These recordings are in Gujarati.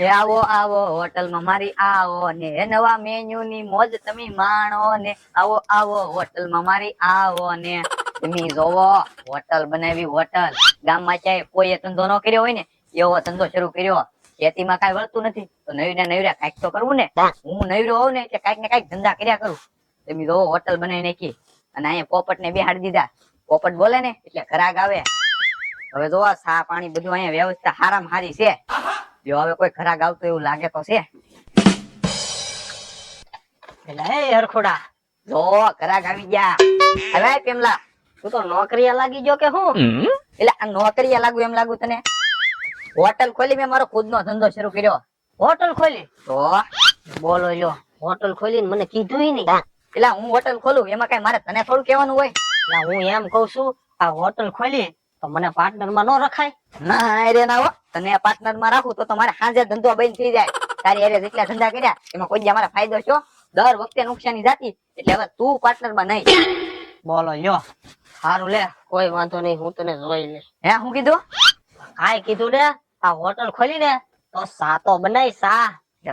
એ આવો આવો હોટલમાં મારી આવો ને. એ નવા મેન્યુ ની મોજ તમે માણો ને. આવો આવો હોટલમાં મારી આવો ને. તમે જોવો હોટલ બનાવી હોટલ. ગામમાં ચાહે કોઈએ ધંધો ન કર્યો હોય ને એવો ધંધો શરૂ કર્યો. ખેતીમાં કઈ વળતું નથી. તો નવીને નવી કંઈક તો કરવું ને. હું નવીરો હોઉં ને એટલે કંઈક ને કંઈક ધંધા કર્યા કરું. તમે જોવો હોટલ બનાવી નાખી. અને અહીંયા પોપટ ને બેહાડી દીધા. પોપટ બોલે ને એટલે ઘરાક આવે. હવે જોવો સા પાણી બધું અહીંયા વ્યવસ્થા હારામ હારી છે. જો હવે કોઈ ખરા આવતું એવું લાગે તો છે. એટલે હરખોડા જો ખરા ગાવી ગયા. હવે પેમલા તું તો નોકરીએ લાગી ગયો કે હું? એટલે આ નોકરીએ લાગુ એમ લાગુ તને. હોટલ ખોલી મેં મારો ખુદનો ધંધો શરૂ કર્યો. હોટલ ખોલી? તો? બોલો લ્યો. હોટલ ખોલીને મને કીધું નહીં. એટલે હું હોટલ ખોલું? એમાં કઈ મારે તને થોડું કહેવાનું હોય? એટલે હું એમ કઉ છું આ હોટલ ખોલી તો મને પાર્ટનરમાં રખાય? ના અરે ના હો. તને પાર્ટનરમાં રાખું તો તમારે સાંજે ધંધો બંધ થઈ જાય. તારી અરે જેટલા ધંધા કર્યા એમાં કોઈ દી અમારે ફાયદો છો દર વખતે નુકસાની જાતી. એટલે હવે તું પાર્ટનરમાં નહીં. બોલો લ્યો. સારું લે. કોઈ વાંધો નહીં હું તને જોઈ લે હે હું કીધું? કાંઈ કીધું ને આ હોટલ ખોલી ને તો સા તો બનાય સા.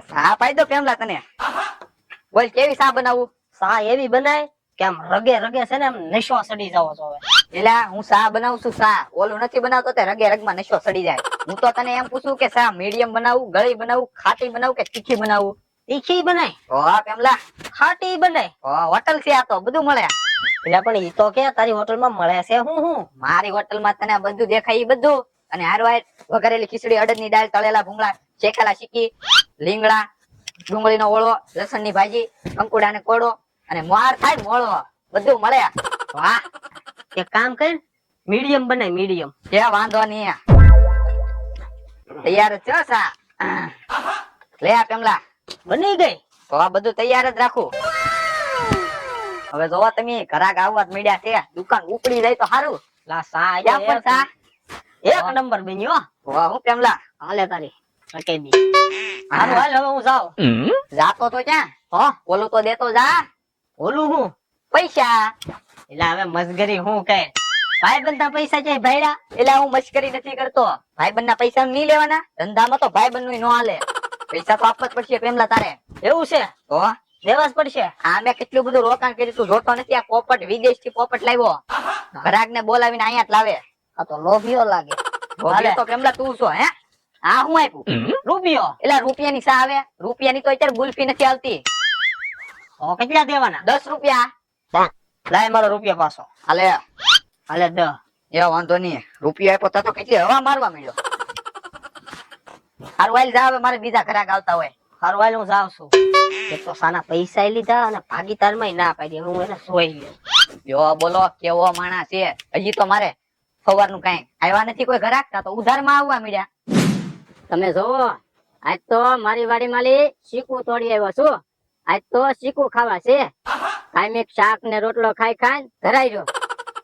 સા ફાયદો પેમલા તને. બોલ કેવી સા બનાવું? સા એવી બનાય કે આમ રગે રગે છે ને આમ નશો સડી જવો જોવે એટલે હું સા બનાવું છું? સા. ઓલું નથી બનાવતો તે રગે રગમાં નશો સડી જાય. હું તો તને એમ પૂછું કે સા મીડિયમ બનાવું ગળી બનાવું ખાટી બનાવું કે તીખી બનાવું? તીખી બનાય. ઓ પેમલા. ખાટી બનાય. ઓ હોટલ છે આ તો બધું મળે. એટલે પણ ઈ તો કે તારી હોટલમાં મળે છે હું હું? મારી હોટલમાં તને બધું દેખાય ઈ બધું. અને હારવાય વઘારેલી ખીચડી અડદની દાળ તળેલા ભૂંગળા શેકેલા શીકી લીંગડા ડુંગળીનો ઓળો લસણની ભાજી કંકુડા ને કોળો અને મોર થાય મોળો. બધું મળે. વાહ. એક કામ કર મીડિયમ બનાય મીડિયમ. કે વાંધો નહીં. તૈયાર જ છો સા? લે આ પેમલા. બની ગઈ. તો આ બધું તૈયાર જ રાખું. હવે જોવા તમે ઘરાક આવવા જ મળ્યા છે. દુકાન ઉપડી જાય તો સારું. લા સા ક્યાં પણ સા? એક નંબર બન્યો વાહ હું પેમલા? હાલે તારી. અકેદી હાલ હાલ હવે હું જાઉં. જાતો તો ક્યાં? હો ઓલું તો દેતો જા. ઓલું હું? પૈસા? એટલે હવે મસ્ગરી હું કહે ભાઈ બંધા પૈસા જાય ભાઈડા એટલે હું મશ્કરી નથી કરતો. ભાઈ ના પૈસા નહીં લેવાના? ધંધામાં તો ભાઈ બંધ નો હાલે. પૈસા તો આપવા જ પડશે પ્રેમલા તારે. એવું છે? તો દેવા જ પડશે. આ મેં કેટલું બધું રોકાણ કર્યું તું જોતો નથી. આ પોપટ વિદેશથી પોપટ લાવ્યો. ઘરાક ને બોલાવીને અહીંયા જ લાવે. આ તો લોભિયો લાગે. ભોગીયો તો પ્રેમલા તું છો હે? હા હું આપ્યું? રૂપિયો. એટલે રૂપિયાની સા આવે? રૂપિયાની તો અત્યારે ગુલ્ફી નથી આવતી. કેટલા દેવાના? દસ રૂપિયા. લાય મારો રૂપિયા પાછો. હાલે હાલે દ એ વાંધો નહીં. રૂપિયા આપ્યો તો તો કેટલી હવા મારવા મળ્યો હારું વાઈલ જાવ મારે બીજા ઘરાક આવતા હોય. હારું હાલ હું જાઉં છું. એક તો સાના પૈસા લીધા અને ભાગીદારમાં ના પાડી. હું એને સોઈ લઉં જો બોલો કેવો માણસ છે? હજી તો મારે સવારનું કઈ આવ્યા નથી કોઈ ઘરાક? તા તો ઉધારમાં આવવા મળ્યા તમે જોવો આજ તો મારી વાડી માલી શીખવું તોડી આવ્યો છું. આજ તો શીકું ખાવા છે. કાયમિક શાક ને રોટલો ખાઈ ખાઈ ધરાઈ રહ્યો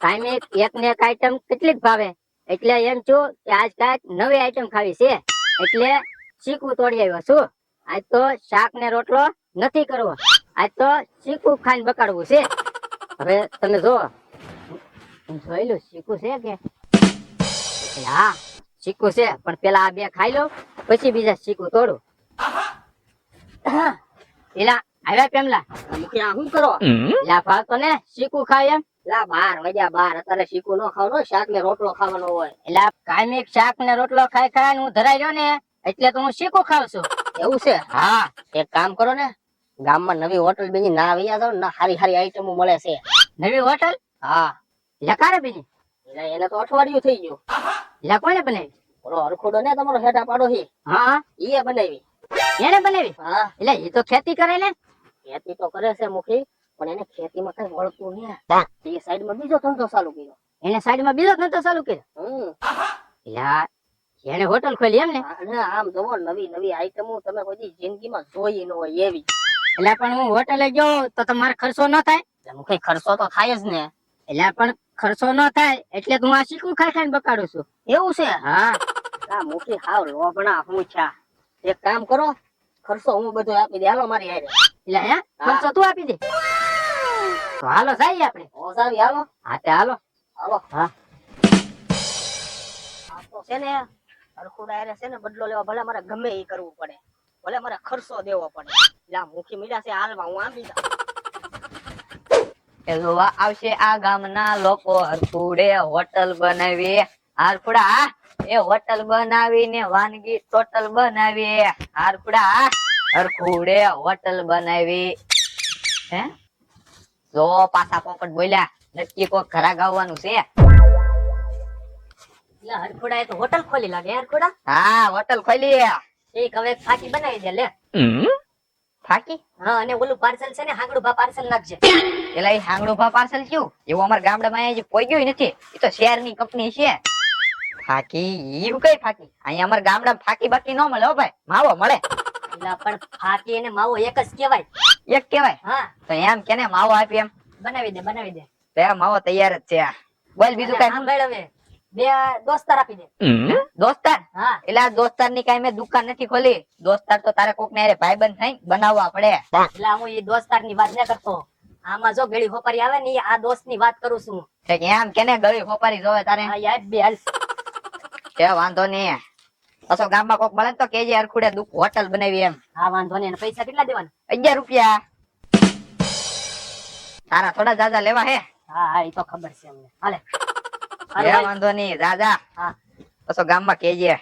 કાયમિક એક ને એક આઈટમ કેટલીક ભાવે. એટલે એમ છું કે આજ કાંઈક નવી આઈટમ ખાવી છે. એટલે શીકું તોડી આવ્યો છું. આજ તો શાક ને રોટલો નથી કરવો. આજ તો શીકું ખાઈને બકાડવું છે. હવે તમે જો જોઈ લઉં શીકું છે કે? હા શીકું છે પણ પેલા આ બે ખાઈ લો પછી બીજા શીકું તોડું. એલા આવ્યા પેમલા મુખી આ શું કરો? એલા ભાવતો ને શીકું ખાય એમ. લા બાર વાગ્યા બાર અત્યારે શીખું ન ખાવાનું શાક ને રોટલો ખાવાનો હોય. એલા કાયમિક શાક ને રોટલો ખાઈ ખાય હું ધરાઈ રહ્યો ને એટલે તો હું શીકું ખાવ છું. એવું છે? હા. એક કામ કરો ને ગામમાં નવી હોટલ બીજી ના આવી જાવ ના હારી હારી આઈટમો મળે છે. નવી હોટલ? હા. લકારે બીજી એટલે એને તો અઠવાડિયું થઈ ગયું. એલા કોને બનાવી? ઓલો હરખોડો ને તમારો હેઠા પાડો છે. હા. ઈએ બનાવી. એને બનાવી? હા. એટલે એ તો ખેતી કરે ને. ખેતી તો કરે છે મુખી પણ એને ખેતીમાં કઈ વળતું નહીં એ સાઈડમાં બીજો ધંધો ચાલુ કર્યો. એને સાઈડમાં બીજો ધંધો ચાલુ કર્યો? યાર એને હોટલ ખોલી એમ ને? આમ જોવો નવી નવી આઈટમો તમે કોઈ જિંદગીમાં જોઈ ન હોય એવી. એટલે પણ હું હોટલે ગયો તો તમારે ખર્ચો ન થાય? એટલે મુખી ખર્ચો તો થાય જ ને. એટલે પણ ખર્ચો ન થાય એટલે હું આ શીખું ખાઈ ખાઈને બકાડું છું. એવું છે? હા. આ મુખી હાવ લોભણા હું છા. એક કામ કરો ખર્ચો હું બધો આપી દે. હાલો મારી હારે. હે? ખર્ચો તું આપી દે. તો હાલો જઈએ આપણે. ઓસાવી હાલો. હા તે હાલો. હાલો. હા. તો છે ને છે ને બદલો લેવા ભલે મારે ગમે એ કરવું પડે. ભલે મારે ખર્ચો દેવો પડે. એટલે મુખી મીડા છે હાલમાં હું આપી દઉં. એ જોવા આવશે આ ગામના લોકો હરખુડે હોટલ બનાવી. હારખુડા એ હોટલ બનાવીને વાનગી ટોટલ બનાવી. હારખુડા હરખુડે હોટલ બનાવી. હે? જો પાછા પોપટ બોલ્યા નક્કી કોક ઘરા ગાવાનું છે. હરખુડા એ તો હોટલ ખોલી લાગે હરખુડા? હા હોટલ ખોલી એક હવે ફાકી બનાવી દે લે. ફાકી? હા અને ઓલું પાર્સલ છે ને હાંગડું ભા પાર્સલ નાખજે. પેલા એ હાંગડું ભા પાર્સલ કયું એવું અમારા ગામડામાં અહીંયા કોઈ ગયું નથી. એ તો શહેરની કંપની છે. ફાકી? એવું કઈ ફાકી? અહીંયા અમારા ગામડામાં ફાકી બાકી ન મળે હો ભાઈ. માવો મળે. એટલે પણ ફાકી અને માવો એક જ કહેવાય. એક કેવાય હા. તો એમ કે ને માવો આપી એમ. બનાવી દે બનાવી દે. તો માવો તૈયાર જ છે બોલ બીજું કઈ? સાંભળ હવે. બે દોસ્તાર આપી દે. દોસ્તાર? હા. એટલે આ દોસ્તારની કઈ મેં દુકાન નથી ખોલી. દોસ્તાર તો તારે કોક ને ભાઈબંધ થઈ બનાવવા પડે. એટલે હું એ દોસ્તારની વાત ન કરતો. આમાં જો ગળી હોપારી આવે ને આ દોસ્તની વાત કરું છું એમ કેને ગળી હોપારી જોવે તારે. બે વાંધો નહીં. પાછો ગામમાં કોક મળે તો કેજે અરખુડે દુખ હોટલ બનાવી એમ. હા વાંધો નહીં પૈસા કેટલા દેવાના? અગિયાર રૂપિયા. તારા થોડા જાજા લેવા હે. હા હા એ તો ખબર છે અમને. હાલે. એ વાંધો નહીં દાદા હા. અસો ગામમાં કેજે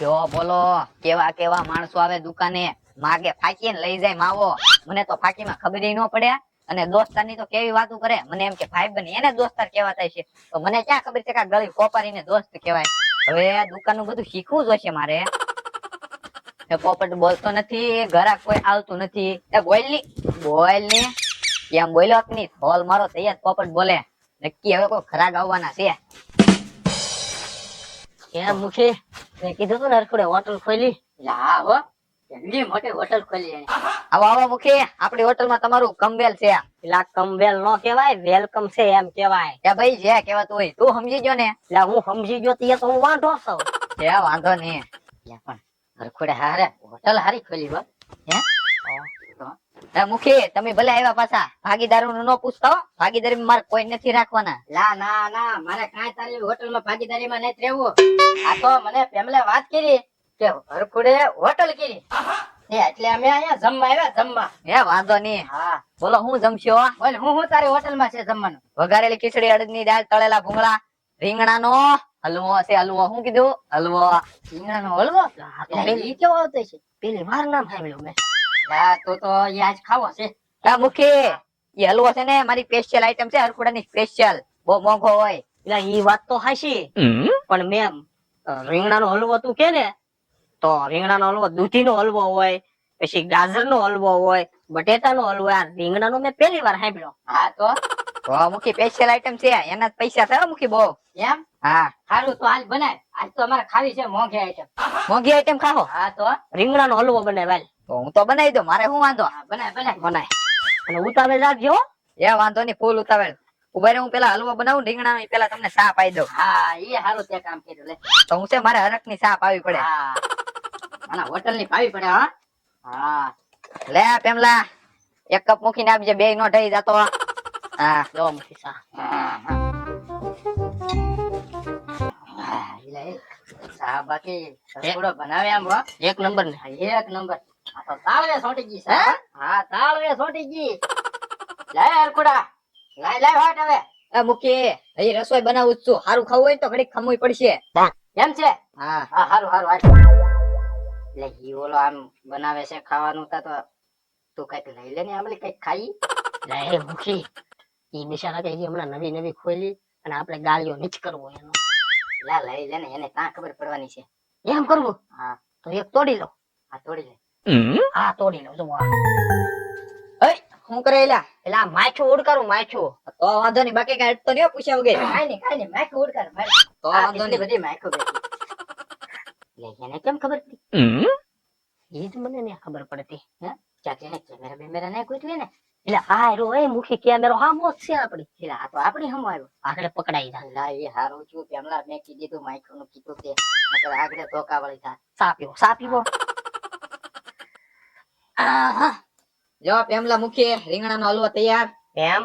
જો બોલો. કેવા કેવા માણસો આવે દુકાને? માગે ફાકી ને લઈ જાય માવો. મને તો ફાકીમાં ખબર ન પડે. અને દોસ્તારની તો કેવી વાતો કરે? મને એમ કે ભાઈ બની એને દોસ્તાર કેવાતા છે. તો મને ક્યાં ખબર છે કે ગળી કોપારીને દોસ્ત કહેવાય? હવે દુકાનનું બધું શીખવું જોશે મારે. પોપટ બોલતો નથી ઘરાક કોઈ આવતું નથી. એ બોલની બોલની. કેમ બોલ્યો નહીં? હોલ મારો તૈયાર પોપટ બોલે. નક્કી હવે કોઈ ખરા આવવાના છે. કેમ મુખી મેં કીધું તું ને હરખુડે હોટલ ખોલી. હા હો. મોટી હોટલ ખોલી આવો આવો મુખી. આપણી હોટલમાં તમારું કમવેલ છે. પેલા કમવેલ નો કેવાય વેલકમ છે એમ કેવાય કે ભાઈ જે કહેવાતું હોય તું સમજી ગયો ને? એટલે હું સમજી ગયો તો એ તો હું વાંઢો છું. જે વાંધો નહીં. પણ હરખુડે હારે. હોટલ હારી ખોલી હો. એ મુખી તમે ભલે આવ્યા પાછા. ભાગીદારો નું ન પૂછતા ભાગીદારી ભાગીદારી મારે કોઈ નથી રાખવાના. લા ના ના. મારે કાંઈ તારી હોટલમાં ભાગીદારીમાં નથી રહેવું. આ તો મને પેમલે વાત કરી. કે હરખુડે હોટલ કરી. એટલે અમે અહીંયા જમવા આવ્યા જમવા. હે વાંધો નહીં. હા. બોલો હું જમશો? બોલ હું હું તારી હોટલમાં છે જમવાનું? વઘારેલી ખીચડી અડદની દાળ તળેલા ભૂંગળા રીંગણાનો હલવો છે હલવો. શું કીધું હલવો. રીંગણાનો હલવો? ઈ કેવો આવતો છે? પેલી વાર નામ સાંભળ્યું મેં. હા તો તો એ આજ ખાવો છે. હા મુખી એ હલવો છે ને મારી સ્પેશિયલ આઈટમ છે હરખુડાની સ્પેશિયલ બહુ મોંઘો હોય. એટલે ઈ વાત તો હાશી પણ મેમ રીંગણાનો હલવો તું કે ને તો રીંગણાનો હલવો દૂધીનો હલવો હોય પછી ગાજરનો હલવો હોય બટેટાનો હલવો આ રીંગણાનો મેં પહેલી વાર સાંભળ્યો. હા તો? તો મુખી સ્પેશિયલ આઈટમ છે એના જ પૈસા થયા મુખી બહુ. એમ? હા. સારું તો આજ બનાય. આજ તો અમારે ખાવી છે મોંઘી આઈટમ મોંઘી આઈટમ ખાઓ હા તો? રીંગણાનો હલવો બને વાલ તો હું તો બનાવી દઉં મારે શું વાંધો? બનાય બનાય. બનાય. અને ઉતાવે રાખજો એ વાંધો નહીં ફૂલ ઉતાવળ. ઊભા હું પેલા હલવો બનાવું રીંગણા પેલા તમને સાપ આવી દઉં. હા એ સારું તે કામ કર્યું લે. તો હું છે મારે હરકની સાપ આવી પડે. હા. આના હોટલની પાવી પડે હા? હા. લે પેમલા એક કપ મૂકીને આપજે બે નો ઢઈ જતો. હા જો મુઠી સા હા, હા. હા, ઈ લે, ચા બાકી રસોડો બનાવે આમ હો. એક નંબર ને. એક નંબર. આ તો તાળવે સોંટી ગઈ છે હા? તાળવે સોંટી ગઈ. લાય લાય લાય વાટ હવે. એ મૂકી. હજી રસોઈ બનાવું છું. સારું ખાવું હોય તો ઘડીક ખમવું પડશે. કેમ છે? હા હા હારું હારું હાલ. એટલે જીવોલો આમ બનાવે છે ખાવાનું તા તો તું કંઈક લઈ લે ને આમલી કંઈક ખાઈ. લે મુખી એ બિચારા કે હમણાં નવી નવી ખોલી અને આપણે ગાળીઓ નીચ કરવો એનો. લા લઈ લે ને એને ક્યાં ખબર પડવાની છે? એમ કરવું? હા. તો એક તોડી લો. આ તોડી લે. હા તોડી લો જો આ. શું કરે એલા? એટલે આ માછું ઉડકારું માછું. તો વાંધો નહીં બાકી કઈ તો નહીં પૂછ્યા વગર. કાઈ નહીં કાઈ નહીં માછું ઉડકાર તો વાંધો નહીં. બધી લે એને કેમ ખબર હતી? એ જ મને ને ખબર પડતી ચાચી ને કેમેરા બેમેરા ને કોઈ ને? એટલે હા રો એ મુખી કેમેરો હા મોત છે આપડી એટલે આ તો આપડી હમ આવ્યો. આગળ પકડાઈ જાય લા એ હારો છું પેમલા મેં કીધી તું માઇક્રો નું કીધું તે. નકર આગળ ધોકા વાળી થાય સાપીઓ પીવો સા પીવો. આહા. જો પેમલા મુખી રીંગણા નો હલવો તૈયાર. એમ?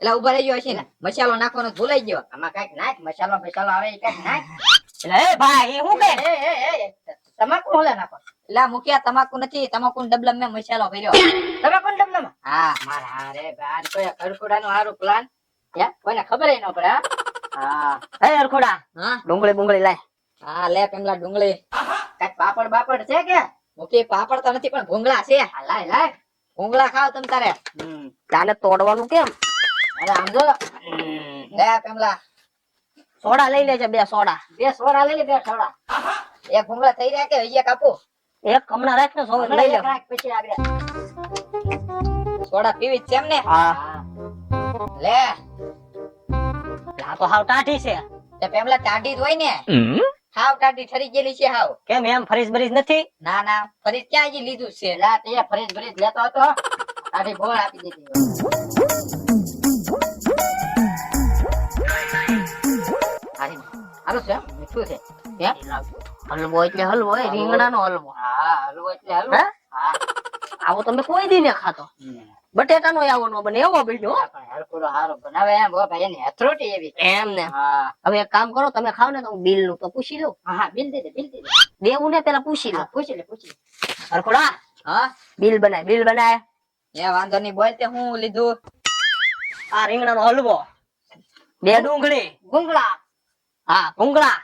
એટલે ઊભા રહી ગયો હશે ને. મસાલો નાખવાનો ભૂલાઈ ગયો. આમાં કંઈક નાખ મસાલો મસાલો આવે કંઈક નાખ. એ ભાઈ હું કે? તમાકુ ઓલે નાખો. એટલે મુખિયા તમાકુ નથી? તમાકુ ડબલા મેં મસાલો ભર્યો. તમાકુ ને ડબલામાં હા મારા હારે બાર કોઈ ખડખડાનું હારું પ્લાન હે? કોઈને ખબર ન પડે હા? હા. એ હા? ડુંગળી બુંગળી લાય. હા લે પેમલા ડુંગળી. કાંઈક પાપડ બાપડ છે કે? મુખી પાપડ તો નથી પણ ભૂંગળા છે. હા, લાય લાય. ભૂંગળા ખાવ તમ તારે. તાને તોડવાનું કેમ? અરે આમ જો. લે પેમલા સોડા લઈ લેજે બે સોડા. બે સોડા લઈ લે બે સોડા. એક ભૂંગળા થઈ રહ્યા કે હૈયા કાપો એક હમણાં રાખ ને સોડા લઈ લે રાખ પછી આગળ સોડા પીવી છે એમ ને હા. લે. આ તો હાવ ટાઢી છે. તે પેમલા ટાઢી જ હોય ને. હાવ ટાઢી ઠરી ગયેલી છે હાવ. કેમ એમ ફરીજ બરીજ નથી? ના ના. ફરી ક્યાં હજી લીધું છે. લા તે ફરીજ ફરીજ લેતો હતો. ટાઢી ભોળ આપી દીધી. હારું છે મીઠું છે? હે? હલવો એટલે હલવો એ રીંગણાનો હલવો. હા હલવો એટલે હલવો. હા? આવો તમે કોઈ દી ને ખાતો બટેટાનો આવો નો બને એવો બીજો હારો બનાવે એમ હો ભાઈ એની હથરોટી એવી. એમ ને. હા. હવે એક કામ કરો તમે ખાવ ને તો બિલનું તો પૂછી લો હા બિલ દે દે બિલ દે દેવું ને પેલા પૂછી લો પૂછી લે. પૂછી હરખોડા હા. બિલ બનાય બિલ બનાય. એ વાંધો નહીં બોલ તે હું લીધું. આ રીંગણાનો હલવો. બે ડુંગળી. ગુંગળા હા ભૂંગળા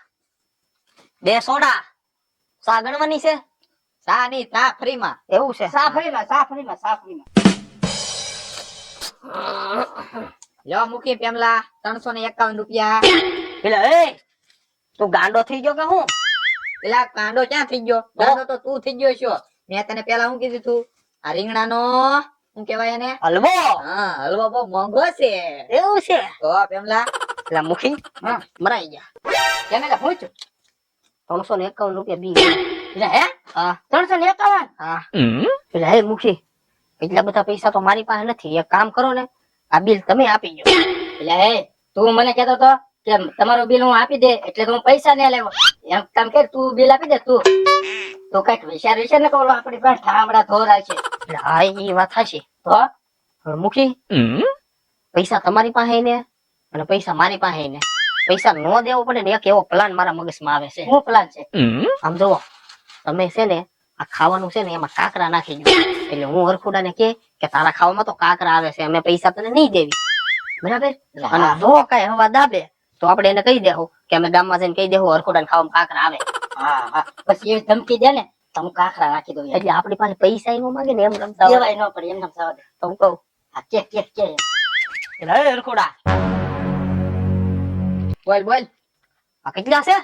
બે સોડા. સા ગણવાની છે? સા ની તા ફ્રીમાં એવું છે. સાફરીમાં સા ફ્રીમાં લ્યો મૂકી પેમલા ત્રણસો ને એકાવન રૂપિયા. પેલા એ તું ગાંડો થઈ ગયો કે હું? પેલા કાંડો ક્યાં થઈ ગયો? ગાંડો તો તું થઈ ગયો છો. મેં તને પેલા શું કીધું તું? આ રીંગણાનો શું કેવાય એને? હલવો. હા હલવો બહુ મોંઘો છે. એવું છે. તો પેમલા એટલે મુખી. મરાઈ ગયા કેને લે પૂછ્યું ત્રણસો ને એકાવન રૂપિયા બી એટલે હે હા ત્રણસો ને એકાવન હા એટલે હે મુખી એટલા બધા પૈસા તો મારી પાસે નથી એક કામ કરો ને આ બિલ તમે આપી ગયો એટલે હે તું મને કહેતો તો કે તમારું બિલ હું આપી દે એટલે તો હું પૈસા નહીં લેવો એમ કામ કે તું બિલ આપી દે તું તો કંઈક વિચાર વિશે ને કહો આપણી પાસે ઠામડા ધોરા છે એટલે હા એ વાત થશે તો મુખી પૈસા તમારી પાસે ને અને પૈસા મારી પાસે ને પૈસા નો દેવો પડે ને એક એવો પ્લાન મારા મગજમાં આવે છે. એવો પ્લાન છે? આમ જુઓ તમે છે ને આ ખાવાનું છે ને એમાં કાકરા નાખી દો. એટલે હું હરખુડા ને કે તારા ખાવામાં તો કાકરા આવે છે અમે પૈસા તને નહીં દેવી. બરાબર? અને જો કઈ હવા દાબે તો આપણે એને કહી દેવું કે અમે ગામમાં જઈને કહી દેવું હરખુડા ને ખાવામાં કાકરા આવે. હા હા. પછી એ ધમકી દે ને તો હું રાખી દઉં. એટલે આપણી પાસે પૈસા નો માંગે ને એમ રમતા. દેવાય ન પડે એમ રમતા તો હું કહું હા કે કે કે. હરખુડા. બોલ બોલ આ કેટલા છે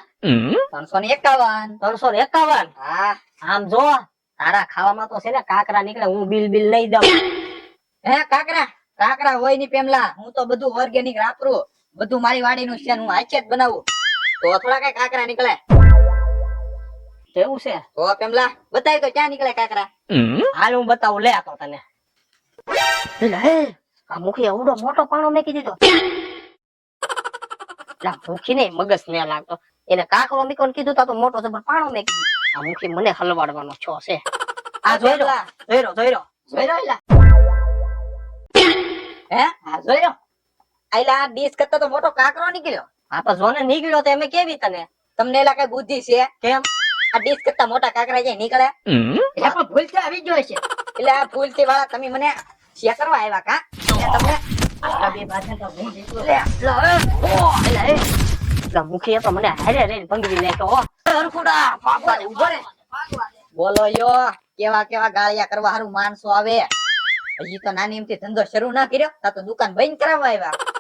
ત્રણસો ને એકાવન ત્રણસો ને એકાવન હા આમ જો તારા ખાવામાં તો છે ને કાકરા નીકળે હું બિલ બિલ નહીં દઉં હે કાકરા કાકરા હોયની પેમલા હું તો બધું ઓર્ગેનિક વાપરું બધું મારી વાડીનું છે હું હાચે જ બનાવું તો થોડા કઈ કાકરા નીકળે એવું છે તો પેમલા બતાવી તો ક્યાં નીકળે કાકરા હાલ હું બતાવું લે તો તને એટલે હે આ મુખી એવડો મોટો પાણો મેકી દીધો લા ભૂખી ને મગજ ને લાગતો એને કાકરો મીકો કીધું તો મોટો જબર પાણો મેં કીધું આ મુખી મને હલવાડવાનો છો છે. આ જોઈ લો જોઈ લો જોઈ લો જોઈ રહ્યો હે? આ જોઈ રહ્યો આઈલા આ કરતા તો મોટો કાકરો નીકળ્યો. હા તો જોને નીકળ્યો તો એમે કેવી તને? તમને એલા કઈ બુદ્ધિ છે? કેમ? આ ડીશ કરતા મોટા કાકરા જાય નીકળે? એટલે પણ ભૂલ તો આવી જ હોય છે એટલે આ ભૂલથી વાળા તમે મને શેર કરવા આવ્યા કા? તમને તો લે, લે, લે. લા, મને હારે રે ભંગવી પાપા ને ઊભો બોલો યો કેવા કેવા ગાળિયા કરવા હારું માણસો આવે. હજી તો નાની એમથી ધંધો શરૂ ના કર્યો તા તો દુકાન બંધ કરાવવા આવ્યા.